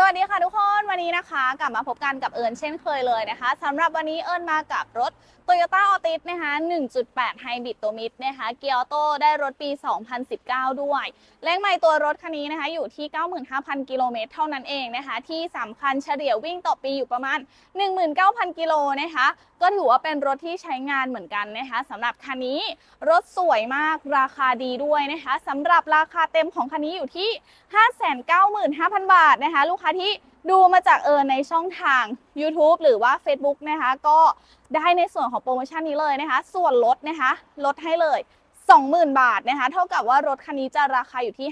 สวัสดีค่ะทุกคนวันนี้นะคะ กลับมาพบกันกับเอิญเช่นเคยเลยนะคะสำหรับวันนี้เอิญมากับรถ Toyota Altis นะคะ 1.8 Hybrid ตัวมิดนะคะ เกียร์ออโต้ได้รถปี 2019 ด้วยเลขไมล์ตัวรถคันนี้นะคะ อยู่ที่ 95,000 กิโลเมตรเท่านั้นเองนะคะ ที่สำคัญเฉลี่ยวิ่งต่อปีอยู่ประมาณ 19,000 กิโลนะคะ ก็ถือว่าเป็นรถที่ใช้งานเหมือนกันนะคะสำหรับคันนี้รถสวยมากราคาดีด้วยนะคะสำหรับราคาเต็มของคันนี้อยู่ที่ 595,000 บาทนะคะ ลูกค้าที่ดูมาจากเออในช่องทาง YouTube หรือว่า Facebook นะคะ ก็ได้ในส่วนของโปรโมชั่นนี้เลยนะคะ ส่วนลดนะคะ ลดให้เลย 20,000 บาทนะคะ เท่ากับว่ารถคันนี้จะราคาอยู่ที่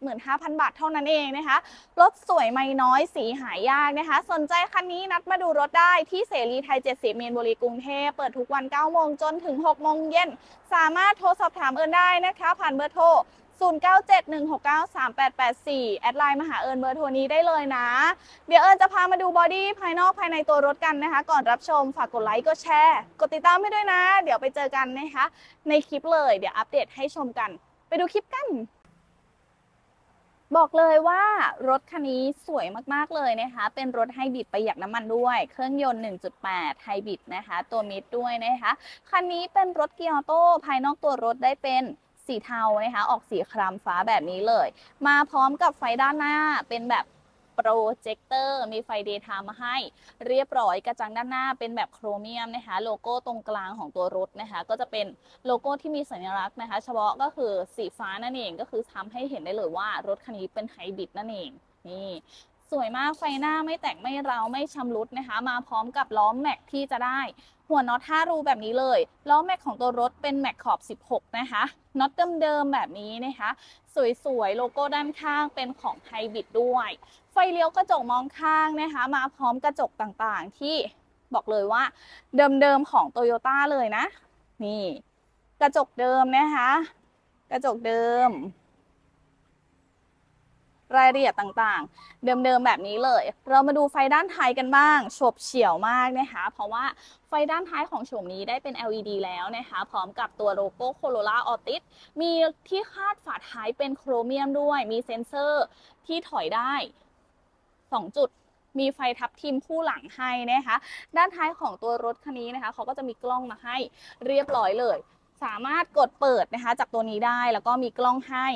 575,000 บาทเท่านั้นเองนะคะ รถสวยไม่น้อยสีหายากนะคะ สนใจคันนี้นัดมาดูรถได้ที่เสรีไทย 70 เมียนบุรีกรุงเทพ เปิดทุกวัน 9 โมงจนถึง 6 โมงเย็น สามารถโทรสอบถามเอิญได้นะคะ ผ่านเบอร์โทร 0971693884 แอดไลน์มาหาเอิญเบอร์โทรนี้ได้เลยนะ เดี๋ยวเอิญจะพามาดูบอดี้ภายนอกภายในตัวรถกันนะคะ ก่อนรับชมฝากกดไลค์กดแชร์ กดติดตามให้ด้วยนะ เดี๋ยวไปเจอกันนะคะ ในคลิปเลยเดี๋ยวอัปเดตให้ชมกัน ไปดูคลิปกันบอกเลยว่ารถคันนี้สวยมาก ๆ เลยนะคะ เป็นรถไฮบริดประหยัดน้ำมันด้วย เครื่องยนต์ 1.8 ไฮบริดนะคะ ตัวมิดด้วยนะคะ คันนี้เป็นรถเกียร์ออโต้ ภายนอกตัวรถได้เป็น สีเทานะคะออกสีครามฟ้าแบบนี้เลย มาพร้อมกับไฟด้านหน้าเป็นแบบโปรเจคเตอร์มีไฟเดย์ไทม์มาให้เรียบร้อยกระจังด้านหน้าเป็นแบบโครเมียมนะคะ โลโก้ตรงกลางของตัวรถนะคะ ก็จะเป็นโลโก้ที่มีสัญลักษณ์นะคะ เฉพาะก็คือสีฟ้านั่นเองก็คือทำให้เห็นได้เลยว่ารถคันนี้เป็นไฮบริดนั่นเองนี่ สวยมากไฟหน้าไม่แตกไม่เร้าไม่ชำรุดนะคะ มาพร้อมกับล้อแม็กที่จะได้ หัวน็อต5รูแบบนี้เลยล้อแม็กของตัวรถเป็นแม็กขอบ 16 นะคะน็อตเดิมๆแบบนี้นะคะ สวยๆโลโก้ด้านข้างเป็นของไฮบริดด้วย ไฟเลี้ยวกระจกมองข้างนะคะ มาพร้อมกระจกต่างๆ ที่บอกเลยว่า เดิมๆของโตโยต้าเลยนะ นี่ กระจกเดิมนะคะ กระจกเดิม รายละเอียดต่างๆ เดิมๆแบบนี้เลย เรามาดูไฟด้านท้ายกันบ้างโฉบเฉี่ยวมากนะคะ เพราะว่าไฟด้านท้ายของโฉมนี้ได้เป็น LED แล้วนะคะ พร้อมกับตัวโลโก้ Corolla Altis มีที่คาดฝาท้ายเป็นโครเมียมด้วย มีเซ็นเซอร์ที่ถอยได้ 2 จุดมีไฟทับทิมคู่หลังให้นะคะ ด้านท้ายของตัวรถคันนี้นะคะเขาก็จะมีกล้องมาให้เรียบร้อยเลย สามารถกดเปิดนะคะ จากตัวนี้ได้แล้วก็มีกล้องให้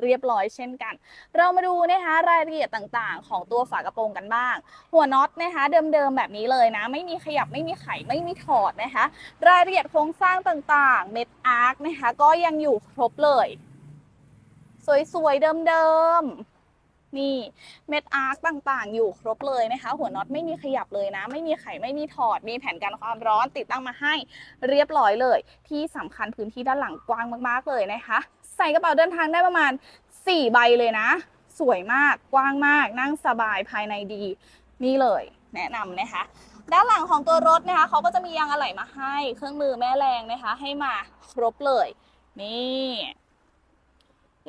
เรียบร้อยเช่นกัน เรามาดูนะคะรายละเอียดต่างๆ ของตัวฝากระโปรงกันบ้าง หัวน็อตนะคะเดิมๆแบบนี้เลยนะ ไม่มีขยับไม่มีไขไม่มีถอดนะคะ รายละเอียดโครงสร้างต่างๆ เม็ดอาร์คนะคะก็ยังอยู่ครบเลย สวยๆเดิมๆ นี่เม็ดอาร์คต่างๆ อยู่ครบเลยนะคะ หัวน็อตไม่มีขยับเลยนะ ไม่มีไขไม่มีถอด มีแผ่นกันความร้อนติดตั้งมาให้เรียบร้อยเลย ที่สำคัญพื้นที่ด้านหลังกว้างมากๆเลยนะคะ ใส่กระเป๋าเดินทางได้ประมาณ 4 ใบเลยนะ สวยมากกว้างมาก นั่งสบายภายในดี นี่เลย แนะนำนะคะ ด้านหลังของตัวรถนะคะเขาก็จะมียางอะไหล่มาให้ เครื่องมือแม่แรงนะคะ ให้มาครบเลย นี่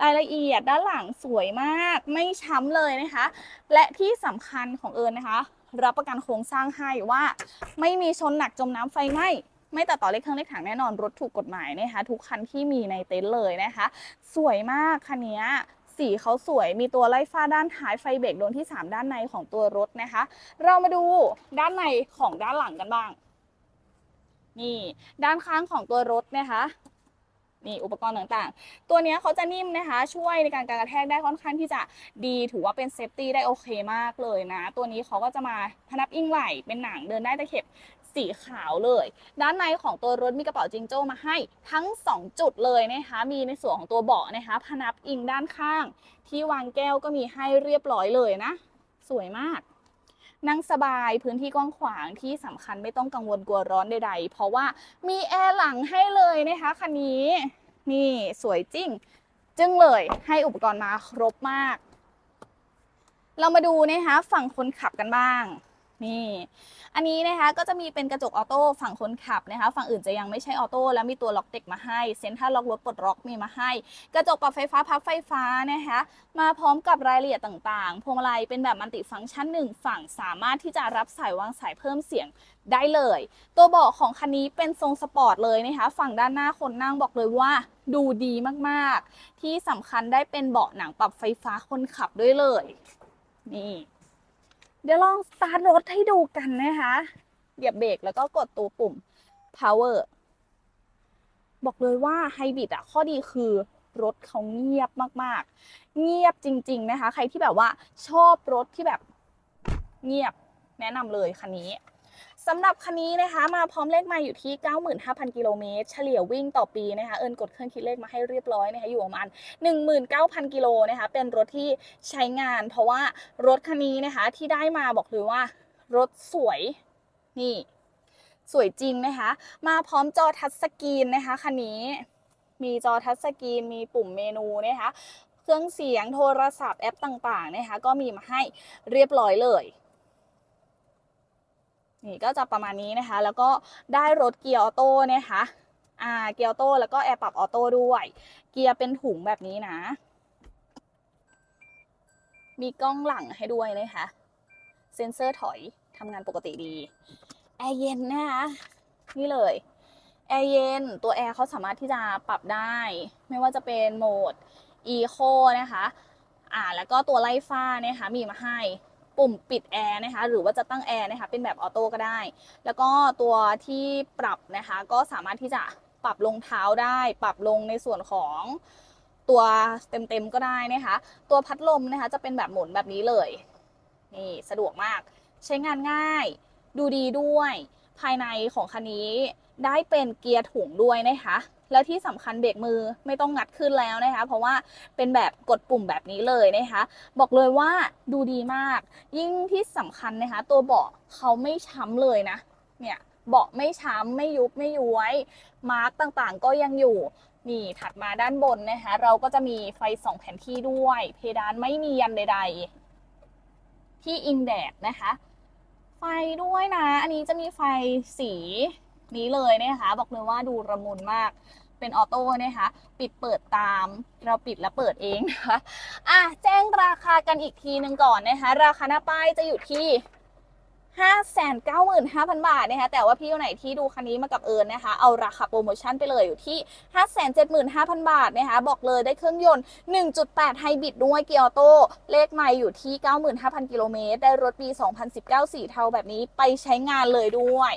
รายละเอียดด้านหลังสวยมาก ไม่ช้ำเลยนะคะ และที่สำคัญของเอิญนะคะ รับประกันโครงสร้างให้ว่า ไม่มีชนหนักจมน้ำไฟไหม้ไม่ตัดต่อเลขเครื่องเลขถังแน่นอนรถถูกกฎหมายนะคะ ทุกคันที่มีในเต็นท์เลยนะคะ สวยมากคันนี้สีเขาสวยมีตัวไล่ฟ้าด้านท้ายไฟเบรกดวงที่ 3 ด้านในของตัวรถนะคะ เรามาดูด้านในของด้านหลังกันบ้าง นี่ ด้านข้างของตัวรถนะคะ นี่อุปกรณ์ต่างๆ ตัวนี้เขาจะนิ่มนะคะ ช่วยในการการกระแทกได้ค่อนข้างที่จะดีถือว่าเป็นเซฟตี้ได้โอเคมากเลยนะ ตัวนี้เขาก็จะมาพนับอิงไหลเป็นหนังเดินได้ตะเข็บสีขาวเลย ด้านในของตัวรถมีกระเป๋าจิงโจ้มาให้ทั้ง 2 จุดเลยนะคะ มีในส่วนของตัวเบาะนะคะ พนับอิงด้านข้าง ที่วางแก้วก็มีให้เรียบร้อยเลยนะ สวยมาก นั่งสบายพื้นที่กว้างขวางที่สำคัญไม่ต้องกังวลกลัวร้อนใดๆ เพราะว่ามีแอร์หลังให้เลยนะคะคันนี้ นี่สวยจริง จึงเลยให้อุปกรณ์มาครบมาก เรามาดูนะคะฝั่งคนขับกันบ้าง นี่ อันนี้นะคะก็จะมีเป็นกระจกออโต้ฝั่งคนขับนะคะ ฝั่งอื่นจะยังไม่ใช่ออโต้แล้วมีตัวล็อกเด็กมาให้เซ็นทรัลล็อกรถปลดล็อกมีมาให้ กระจกปรับไฟฟ้าพับไฟฟ้านะคะมาพร้อมกับรายละเอียดต่างๆ พวงมาลัยเป็นแบบมัลติฟังก์ชันหนึ่งฝั่งสามารถที่จะรับสายวางสายเพิ่มเสียงได้เลย ตัวเบาะของคันนี้เป็นทรงสปอร์ตเลยนะคะ ฝั่งด้านหน้าคนนั่งบอกเลยว่าดูดีมากๆ ที่สำคัญได้เป็นเบาะหนังปรับไฟฟ้าคนขับด้วยเลย นี่ เดี๋ยวลองสตาร์ทรถให้ดูกันนะคะเหยียบเบรกแล้วก็กดตัวปุ่ม power บอกเลยว่าไฮบริดอะข้อดีคือรถเขาเงียบมากๆ เงียบจริง ๆ นะคะ ใครที่แบบว่าชอบรถที่แบบเงียบแนะนำเลยคันนี้ สำหรับคันนี้นะคะมาพร้อมเลขไมาอยู่ที่ 95,000 กิโลเมตร เฉลี่ยวิ่งต่อปีนะคะเอิญกดเครื่องคิดเลขมาให้เรียบร้อยนะคะอยู่ประมาณ 19,000 กิโลนะคะเป็นรถที่ใช้งาน เพราะว่ารถคันนี้นะคะที่ได้มาบอกเลยว่ารถสวยนี่สวยจริงนะคะ มาพร้อมจอทัชสกรีนนะคะคันนี้มีจอทัชสกรีนมีปุ่มเมนูนะคะเครื่องเสียงโทรศัพท์แอปต่างๆนะคะก็มีมาให้เรียบร้อยเลย นี่ก็จะประมาณนี้นะคะ แล้วก็ได้รถเกียร์ออโต้นะคะอ่าเกียร์ออโต้แล้วก็แอร์ปรับออโต้ด้วย เกียร์เป็นถุงแบบนี้นะ มีกล้องหลังให้ด้วยนะคะ เซ็นเซอร์ถอยทำงานปกติดี แอร์เย็นนะคะ นี่เลย แอร์เย็น ตัวแอร์เขาสามารถที่จะปรับได้ ไม่ว่าจะเป็นโหมด Eco นะคะ อ่า แล้วก็ตัวไล่ฟ้านะคะ มีมาให้ ปุ่มปิดแอร์นะคะหรือว่าจะตั้งแอร์นะคะเป็นแบบออโต้ก็ได้ แล้วก็ตัวที่ปรับนะคะก็สามารถที่จะปรับลงเท้าได้ ปรับลงในส่วนของตัวเต็มๆก็ได้นะคะ ตัวพัดลมนะคะจะเป็นแบบหมุนแบบนี้เลยนี่สะดวกมาก ใช้งานง่าย ดูดีด้วย ภายในของคันนี้ได้เป็นเกียร์ถุงด้วยนะคะ แล้วที่สำคัญเบรกมือไม่ต้องงัดขึ้นแล้วนะคะ เพราะว่าเป็นแบบกดปุ่มแบบนี้เลยนะคะ บอกเลยว่าดูดีมาก ยิ่งที่สำคัญนะคะ ตัวเบาะเขาไม่ช้ำเลยนะ เนี่ยเบาะไม่ช้ำไม่ยุบไม่ย้วย มาร์กต่างๆ ก็ยังอยู่นี่ถัดมาด้านบนนะคะ เราก็จะมีไฟสองแผนที่ด้วย เพดานไม่มียันใด ๆ ที่อิงแดดนะคะ ไฟด้วยนะ อันนี้จะมีไฟสีนี้เลยนะคะ บอกเลยว่าดูระมุนมาก เป็นออโต้นะคะ ปิดเปิดตาม เราปิดและเปิดเองนะคะอะแจ้งราคากันอีกทีหนึ่งก่อนนะคะ ราคาหน้าป้ายจะอยู่ที่ 595,000 บาทนะคะแต่ว่าพี่คนไหนที่ดูคันนี้มากับเอิญนะคะ เอาราคาโปรโมชั่นไปเลยอยู่ที่ 575,000 บาทนะคะบอกเลยได้เครื่องยนต์ 1.8 ไฮบริดด้วยเกียร์ออโต้เลขไม่อยู่ที่ 95,000 กิโลเมตร ได้รถปี 2019 สีเทาแบบนี้ไปใช้งานเลยด้วย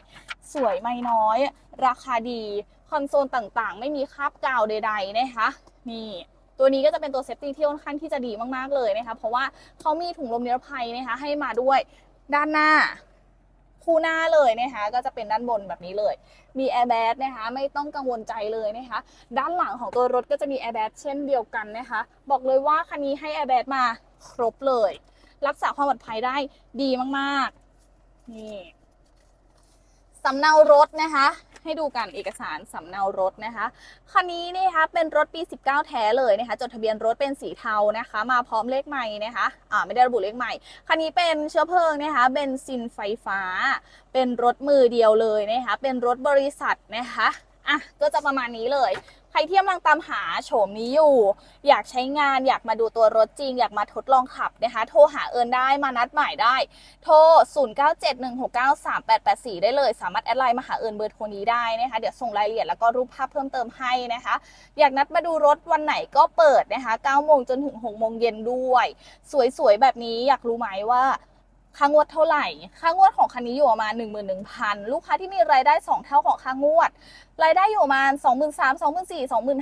สวยไม่น้อย ราคาดี คอนโซลต่างๆ ไม่มีคราบกาวใดๆนะคะนี่ตัวนี้ก็จะเป็นตัวเซฟตี้ที่ค่อนข้างที่จะดีมากๆเลยนะคะเพราะว่าเขามีถุงลมนิรภัยนะคะให้มาด้วยด้านหน้า คู่หน้าเลยนะคะก็จะเป็นด้านบนแบบนี้เลย มีแอร์แบ็นะคะไม่ต้องกังวลใจเลยนะคะด้านหลังของตัวรถก็จะมีแอร์แบ็เช่นเดียวกันนะคะบอกเลยว่าคันนี้ให้แอร์แบ็มาครบเลย รักษาความปลอดภัยได้ดีมากๆนี่สำเนารถนะคะ ให้ดูกันเอกสารสำเนารถนะคะคันนี้นี่คะเป็นรถปี 19 แท้เลยนะคะจดทะเบียนรถเป็นสีเทานะคะ มาพร้อมเลขใหม่นะคะอ่าไม่ได้ระบุเลขใหม่คันนี้เป็นเชื้อเพลิงนะคะเบนซินไฟฟ้า เป็นรถมือเดียวเลยนะคะเป็นรถบริษัทนะคะอะก็จะประมาณนี้เลย รที่กำลังตามหาโฉมนี้อยู่ อยากใช้งานอยากมาดูตัวรถจริง อยากมาทดลองขับนะคะ โทรหาเอิญได้มานัดหมายได้ โทร 0971693884 ได้เลย สามารถแอดไลน์มาหาเอิญเบอร์โทรนี้ได้นะคะ เดี๋ยวส่งรายละเอียดแล้วก็รูปภาพเพิ่มเติมให้นะคะ อยากนัดมาดูรถวันไหนก็เปิดนะคะ9โมงจนถึง6โมงเย็นด้วย สวยๆแบบนี้อยากรู้ไหมว่าค่างวดเท่าไหร่ ค่างวดของคันนี้อยู่ประมาณ 11,000 ลูกค้าที่มีรายได้ 2 เท่าของค่างวด รายได้อยู่ประมาณ 23,000 24,000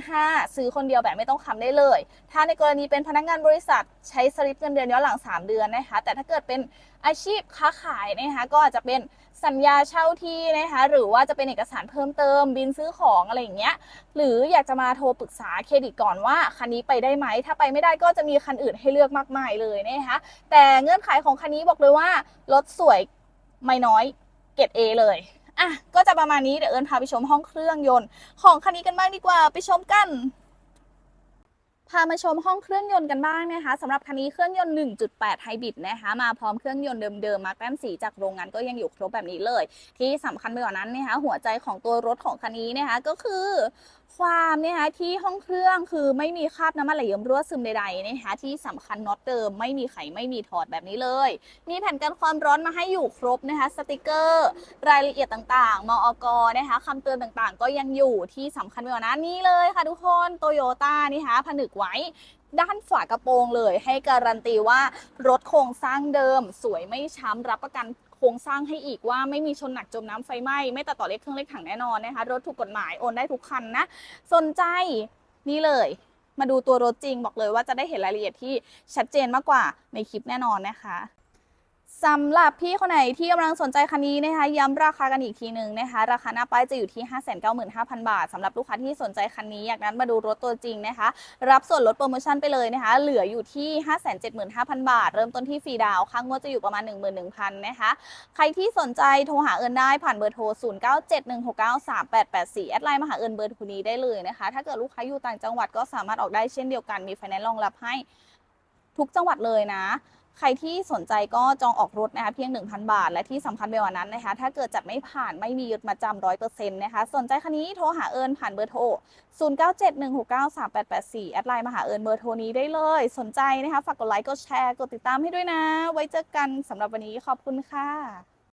25,000ซื้อคนเดียวแบบไม่ต้องคำได้เลย ถ้าในกรณีเป็นพนักงานบริษัทใช้สลิปเงินเดือนย้อนหลัง 3 เดือนนะคะ แต่ถ้าเกิดเป็นอาชีพค้าขายนะคะก็อาจจะเป็นสัญญาเช่าที่นะคะหรือว่าจะเป็นเอกสารเพิ่มเติมบินซื้อของอะไรอย่างเงี้ยหรืออยากจะมาโทรปรึกษาเครดิตก่อนว่าคันนี้ไปได้ไหม ถ้าไปไม่ได้ก็จะมีคันอื่นให้เลือกมากมายเลยนะคะแต่เงื่อนไขของคันนี้บอกเลยว่ารถสวยไม่น้อยเกรด A เลย อะก็จะประมาณนี้เดี๋ยวเอิญพาไปชมห้องเครื่องยนต์ ของคันนี้กันบ้างดีกว่าไปชมกันพามาชมห้องเครื่องยนต์กันบ้างนะคะสำหรับคันนี้เครื่องยนต์ 1.8 ไฮบริดนะคะมาพร้อมเครื่องยนต์เดิมๆมาแต้มสีจากโรงงานก็ยังอยู่ครบแบบนี้เลย ที่สำคัญไปกว่านั้นนะคะหัวใจของตัวรถของคันนี้นะคะก็คือ ความเนี่ยนะคะที่ห้องเครื่องคือไม่มีคราบน้ำมันไหลเยิ้มรั่วซึมใดๆนะคะที่สำคัญน็อตเดิมไม่มีไขไม่มีถอดแบบนี้เลย มีแผ่นกันความร้อนมาให้อยู่ครบนะคะสติกเกอร์ รายละเอียดต่างๆ มอกนะคะคำเตือนต่างๆ ก็ยังอยู่ที่สำคัญไปกว่านั้นนี่เลยค่ะทุกคนโตโยต้านี่คะผนึกไว้ด้านฝากระโปรงเลย ให้การันตีว่ารถโครงสร้างเดิม สวยไม่ช้ำรับประกัน โครงสร้างให้อีกว่าไม่มีชนหนักจมน้ำไฟไหม้ไม่ตัดต่อเล็กเครื่องเล็กถังแน่นอนนะคะรถถูกกฎหมายโอนได้ทุกคันนะ สนใจนี่เลย มาดูตัวรถจริงบอกเลยว่าจะได้เห็นรายละเอียดที่ชัดเจนมากกว่าในคลิปแน่นอนนะคะ สำหรับพี่คนไหนที่กำลังสนใจคันนี้นะคะ ย้ำราคากันอีกทีหนึ่งนะคะ ราคาหน้าป้ายจะอยู่ที่ 595,000 บาทสำหรับลูกค้าที่สนใจคันนี้อยากนั้นมาดูรถตัวจริงนะคะ รับส่วนลดโปรโมชั่นไปเลยนะคะ เหลืออยู่ที่ 575,000 บาท เริ่มต้นที่ฟรีดาวค่างวดจะอยู่ประมาณ 11,000นะคะ ใครที่สนใจโทรหาเอิญได้ผ่านเบอร์โทร 0971693884 แอดไลน์มาหาเอิญเบอร์โทรนี้ได้เลยนะคะ ถ้าเกิดลูกค้าอยู่ต่างจังหวัดก็สามารถออกได้เช่นเดียวกันมีไฟแนนซ์รองรับให้ทุกจังหวัดเลยนะ ใครที่สนใจก็จองออกรถนะคะเพียง 1,000 บาท และที่สำคัญไปกว่านั้นนะคะ ถ้าเกิดจัดไม่ผ่านไม่มียึดมาจำร้อยเปอร์เซ็นต์นะคะ สนใจคันนี้โทรหาเอิญผ่านเบอร์โทร 0971693884 แอดไลน์มาหาเอิญเบอร์โทรนี้ได้เลย สนใจนะคะ ฝากกดไลค์ กดแชร์ กดติดตามให้ด้วยนะ ไว้เจอกันสำหรับวันนี้ขอบคุณค่ะ